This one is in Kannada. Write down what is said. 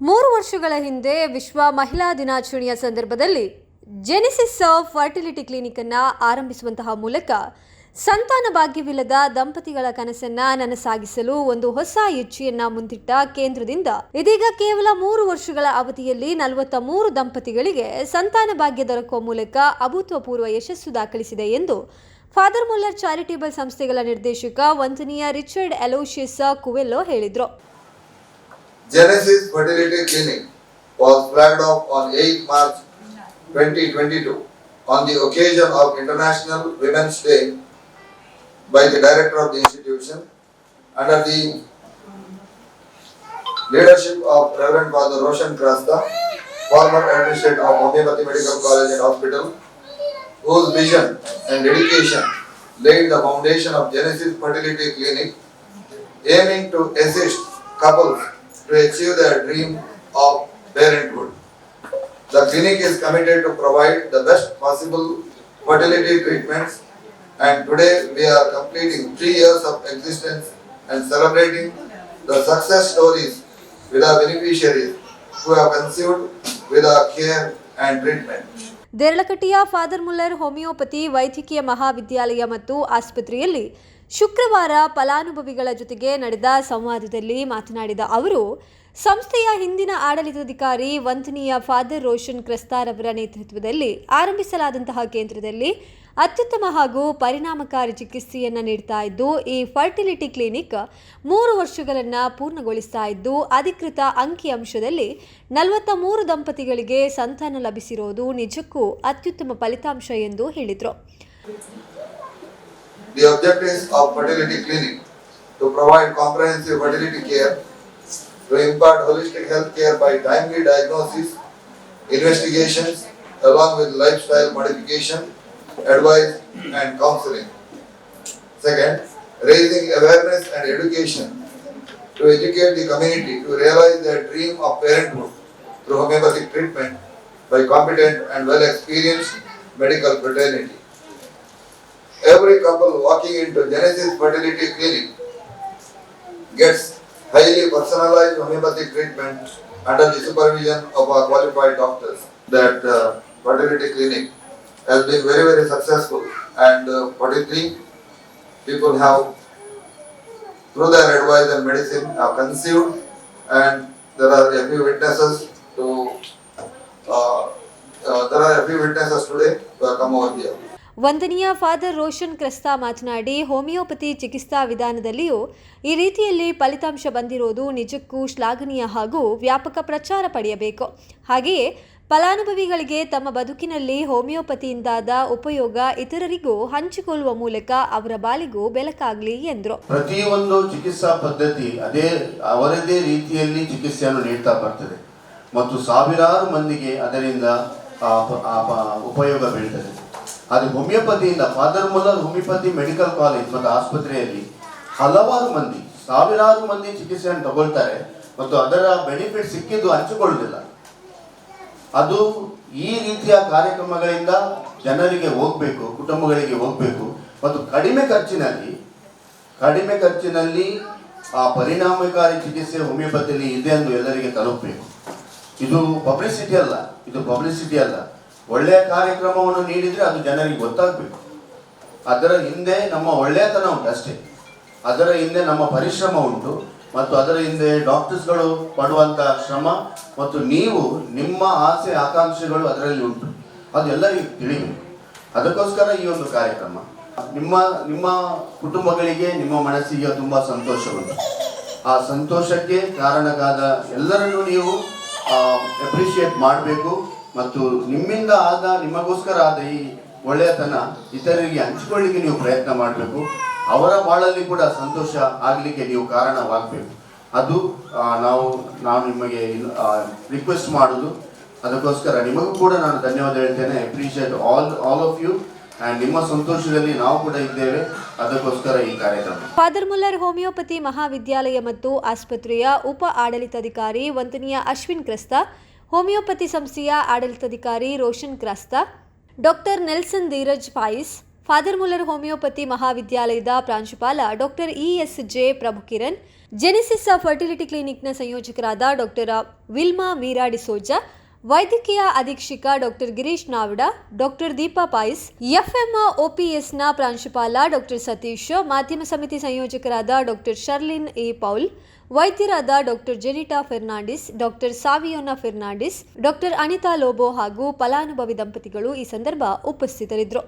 ಮೂರು ವರ್ಷಗಳ ಹಿಂದೆ ವಿಶ್ವ ಮಹಿಳಾ ದಿನಾಚರಣೆಯ ಸಂದರ್ಭದಲ್ಲಿ ಜೆನಿಸಿಸ್ ಫರ್ಟಿಲಿಟಿ ಕ್ಲಿನಿಕ್ ಅನ್ನು ಆರಂಭಿಸುವಂತಹ ಮೂಲಕ ಸಂತಾನ ಭಾಗ್ಯವಿಲ್ಲದ ದಂಪತಿಗಳ ಕನಸನ್ನ ನನಸಾಗಿಸಲು ಒಂದು ಹೊಸ ಹೆಜ್ಜೆಯನ್ನ ಮುಂದಿಟ್ಟ ಕೇಂದ್ರದಿಂದ ಇದೀಗ ಕೇವಲ ಮೂರು ವರ್ಷಗಳ ಅವಧಿಯಲ್ಲಿ ನಲವತ್ತ ಮೂರು ದಂಪತಿಗಳಿಗೆ ಸಂತಾನ ಭಾಗ್ಯ ದೊರಕುವ ಮೂಲಕ ಅಭೂತಪೂರ್ವ ಯಶಸ್ಸು ದಾಖಲಿಸಿದೆ ಎಂದು ಫಾದರ್ ಮುಲ್ಲರ್ ಚಾರಿಟೇಬಲ್ ಸಂಸ್ಥೆಗಳ ನಿರ್ದೇಶಕ ವಂದನೀಯ ರಿಚರ್ಡ್ ಎಲೋಶಿಯಸ್ ಕುವೆಲ್ಲೋ ಹೇಳಿದರು. Genesis Fertility Clinic was flagged off on 8th March 2022 on the occasion of International Women's Day by the director of the institution under the leadership of Reverend Father Roshan Krasta, former administrator of Homeopathy Medical College and Hospital, whose vision and dedication laid the foundation of Genesis Fertility Clinic, aiming to assist couples to achieve their dream of parenthood. The clinic is committed to provide the best possible fertility treatments and today we are completing three years of existence and celebrating the success stories with our beneficiaries who have conceived with our care and treatment. ದೇರಳಕಟ್ಟಿಯ ಫಾದರ್ ಮುಲ್ಲರ್ ಹೋಮಿಯೋಪತಿ ವೈದ್ಯಕೀಯ ಮಹಾವಿದ್ಯಾಲಯ ಮತ್ತು ಆಸ್ಪತ್ರೆಯಲ್ಲಿ ಶುಕ್ರವಾರ ಫಲಾನುಭವಿಗಳ ಜೊತೆಗೆ ನಡೆದ ಸಂವಾದದಲ್ಲಿ ಮಾತನಾಡಿದ ಅವರು, ಸಂಸ್ಥೆಯ ಹಿಂದಿನ ಆಡಳಿತಾಧಿಕಾರಿ ವಂದನೀಯ ಫಾದರ್ ರೋಷನ್ ಕ್ರಸ್ತಾರ್ ಅವರ ನೇತೃತ್ವದಲ್ಲಿ ಆರಂಭಿಸಲಾದಂತಹ ಕೇಂದ್ರದಲ್ಲಿ ಅತ್ಯುತ್ತಮ ಹಾಗೂ ಪರಿಣಾಮಕಾರಿ ಚಿಕಿತ್ಸೆಯನ್ನು ನೀಡ್ತಾ ಇದ್ದು, ಈ ಫರ್ಟಿಲಿಟಿ ಕ್ಲಿನಿಕ್ ಮೂರು ವರ್ಷಗಳನ್ನು ಪೂರ್ಣಗೊಳಿಸ್ತಾ ಇದ್ದು, ಅಧಿಕೃತ ಅಂಕಿಅಂಶದಲ್ಲಿ ನಲವತ್ತ ಮೂರು ದಂಪತಿಗಳಿಗೆ ಸಂತಾನ ಲಭಿಸಿರೋದು ನಿಜಕ್ಕೂ ಅತ್ಯುತ್ತಮ ಫಲಿತಾಂಶ ಎಂದು ಹೇಳಿದರು. The objectives of fertility clinic to provide comprehensive fertility care, to impart holistic health care by timely diagnosis, investigations, along with lifestyle modification, advice and counseling. Second, raising awareness and education to educate the community to realize their dream of parenthood through homeopathic treatment by competent and well experienced medical fraternity. Every couple walking into Genesis Fertility Clinic gets highly personalized homeopathic treatment under the supervision of our qualified doctors. That uh, fertility clinic has been very very successful and uh, 43 people have through their advice and medicine have conceived and there are a few witnesses to uh, uh, there are a few witnesses today who have come over here. ವಂದನೀಯ ಫಾದರ್ ರೋಷನ್ ಕ್ರಿಸ್ತಾ ಮಾತನಾಡಿ, ಹೋಮಿಯೋಪತಿ ಚಿಕಿತ್ಸಾ ವಿಧಾನದಲ್ಲಿಯೂ ಈ ರೀತಿಯಲ್ಲಿ ಫಲಿತಾಂಶ ಬಂದಿರೋದು ನಿಜಕ್ಕೂ ಶ್ಲಾಘನೀಯ ಹಾಗೂ ವ್ಯಾಪಕ ಪ್ರಚಾರ ಪಡೆಯಬೇಕು. ಹಾಗೆಯೇ, ಫಲಾನುಭವಿಗಳಿಗೆ ತಮ್ಮ ಬದುಕಿನಲ್ಲಿ ಹೋಮಿಯೋಪತಿಯಿಂದಾದ ಉಪಯೋಗ ಇತರರಿಗೂ ಹಂಚಿಕೊಳ್ಳುವ ಮೂಲಕ ಅವರ ಬಾಳಿಗೂ ಬೆಳಕಾಗಲಿ ಎಂದರು. ಪ್ರತಿಯೊಂದು ಚಿಕಿತ್ಸಾ ಪದ್ಧತಿ ಅದೇ, ಅವರದೇ ರೀತಿಯಲ್ಲಿ ಚಿಕಿತ್ಸೆಯನ್ನು ನೀಡ್ತಾ ಬರ್ತದೆ. ಮತ್ತು ಸಾವಿರಾರು ಮಂದಿಗೆ ಅದರಿಂದ ಉಪಯೋಗ ಬೀಳ್ತದೆ. ಅದು ಹೋಮಿಯೋಪತಿಯಿಂದ father Muller homeopathy medical college ಮತ್ತು ಆಸ್ಪತ್ರೆಯಲ್ಲಿ ಹಲವಾರು ಮಂದಿ, ಸಾವಿರಾರು ಮಂದಿ ಚಿಕಿತ್ಸೆಯನ್ನು ತಗೊಳ್ತಾರೆ ಮತ್ತು ಅದರ ಬೆನಿಫಿಟ್ ಸಿಕ್ಕಿದ್ದು ಹಂಚಿಕೊಳ್ಳುವುದಿಲ್ಲ ಅದು ಈ ರೀತಿಯ ಕಾರ್ಯಕ್ರಮಗಳಿಂದ ಜನರಿಗೆ ಹೋಗಬೇಕು, ಕುಟುಂಬಗಳಿಗೆ ಹೋಗಬೇಕು ಮತ್ತು ಕಡಿಮೆ ಖರ್ಚಿನಲ್ಲಿ ಕಡಿಮೆ ಖರ್ಚಿನಲ್ಲಿ ಆ ಪರಿಣಾಮಕಾರಿ ಚಿಕಿತ್ಸೆ ಹೋಮಿಯೋಪತಿಯಲ್ಲಿ ಇದೆ ಎಂದು ಎಲ್ಲರಿಗೆ ತಲುಪಬೇಕು. ಇದು ಪಬ್ಲಿಸಿಟಿ ಅಲ್ಲ, ಇದು ಪಬ್ಲಿಸಿಟಿ ಅಲ್ಲ. ಒಳ್ಳೆಯ ಕಾರ್ಯಕ್ರಮವನ್ನು ನೀಡಿದರೆ ಅದು ಜನರಿಗೆ ಗೊತ್ತಾಗಬೇಕು. ಅದರ ಹಿಂದೆ ನಮ್ಮ ಒಳ್ಳೆಯತನ ಉಂಟು ಅಷ್ಟೇ. ಅದರ ಹಿಂದೆ ನಮ್ಮ ಪರಿಶ್ರಮ ಉಂಟು ಮತ್ತು ಅದರ ಹಿಂದೆ ಡಾಕ್ಟರ್ಸ್ಗಳು ಪಡುವಂಥ ಶ್ರಮ ಮತ್ತು ನೀವು ನಿಮ್ಮ ಆಸೆ ಆಕಾಂಕ್ಷೆಗಳು ಅದರಲ್ಲಿ ಉಂಟು. ಅದು ಎಲ್ಲರಿಗೂ ತಿಳಿಬೇಕು. ಅದಕ್ಕೋಸ್ಕರ ಈ ಒಂದು ಕಾರ್ಯಕ್ರಮ. ನಿಮ್ಮ ನಿಮ್ಮ ಕುಟುಂಬಗಳಿಗೆ, ನಿಮ್ಮ ಮನಸ್ಸಿಗೆ ತುಂಬ ಸಂತೋಷ ಉಂಟು. ಆ ಸಂತೋಷಕ್ಕೆ ಕಾರಣಕ್ಕಾದ ಎಲ್ಲರನ್ನೂ ನೀವು ಅಪ್ರಿಷಿಯೇಟ್ ಮಾಡಬೇಕು. ಮತ್ತು ನಿಮ್ಮಿಂದ ಆದ ನಿಮಗೋಸ್ಕರ ಆದ ಈ ಒಳ್ಳೆಯತನ ಇತರರಿಗೆ ಹಂಚಿಕೊಳ್ಳಿಕ್ಕೆ ನೀವು ಪ್ರಯತ್ನ ಮಾಡಬೇಕು. ಅವರ ಬಾಳಲ್ಲಿ ಕೂಡ ಸಂತೋಷ ಆಗಲಿಕ್ಕೆ ನೀವು ಕಾರಣವಾಗಬೇಕು. ಅದು ನಾವು ನಾವು ನಿಮಗೆ ರಿಕ್ವೆಸ್ಟ್ ಮಾಡೋದು. ಅದಕ್ಕೋಸ್ಕರ ನಿಮಗೂ ಕೂಡ ನಾನು ಧನ್ಯವಾದ ಹೇಳ್ತೇನೆ. Appreciate all all of you ನಿಮ್ಮ ಸಂತೋಷದಲ್ಲಿ ನಾವು ಕೂಡ ಇದ್ದೇವೆ. ಅದಕ್ಕೋಸ್ಕರ ಈ ಕಾರ್ಯಕ್ರಮ. ಫಾದರ್ ಮುಲ್ಲರ್ ಹೋಮಿಯೋಪತಿ ಮಹಾವಿದ್ಯಾಲಯ ಮತ್ತು ಆಸ್ಪತ್ರೆಯ ಉಪ ಆಡಳಿತಾಧಿಕಾರಿ ವಂದನೀಯ ಅಶ್ವಿನ್ ಕ್ರಸ್ತ ಹೋಮಿಯೋಪತಿ ಸಂಸ್ಥೆಯ ಆಡಳಿತಾಧಿಕಾರಿ Roshan Crasta doctor Nelson Dheeraj Pais, father Muller homeopathy ಮಹಾವಿದ್ಯಾಲಯದ ಪ್ರಾಂಶುಪಾಲ doctor E S J Prabhukiran, Genesis fertility ಕ್ಲಿನಿಕ್ನ ಸಂಯೋಜಕರಾದ ಡಾಕ್ಟರ್ ವಿಲ್ಮಾ ಮೀರಾ ಡಿಸೋಜಾ ವೈದ್ಯಕೀಯ ಅಧೀಕ್ಷಕ doctor Girish Navada, doctor Deepa Pais, FM ಓಪಿಎಸ್ನ ಪ್ರಾಂಶುಪಾಲ ಡಾಕ್ಟರ್ ಸತೀಶ್, ಮಾಧ್ಯಮ ಸಮಿತಿ ಸಂಯೋಜಕರಾದ doctor ಶರ್ಲಿನ್ A Paul, ವೈದ್ಯರಾದ doctor Jenita Fernandes, doctor Saviona Fernandes, doctor Anita Lobo ಹಾಗೂ ಫಲಾನುಭವಿ ದಂಪತಿಗಳು ಈ ಸಂದರ್ಭ ಉಪಸ್ಥಿತರಿದ್ದರು.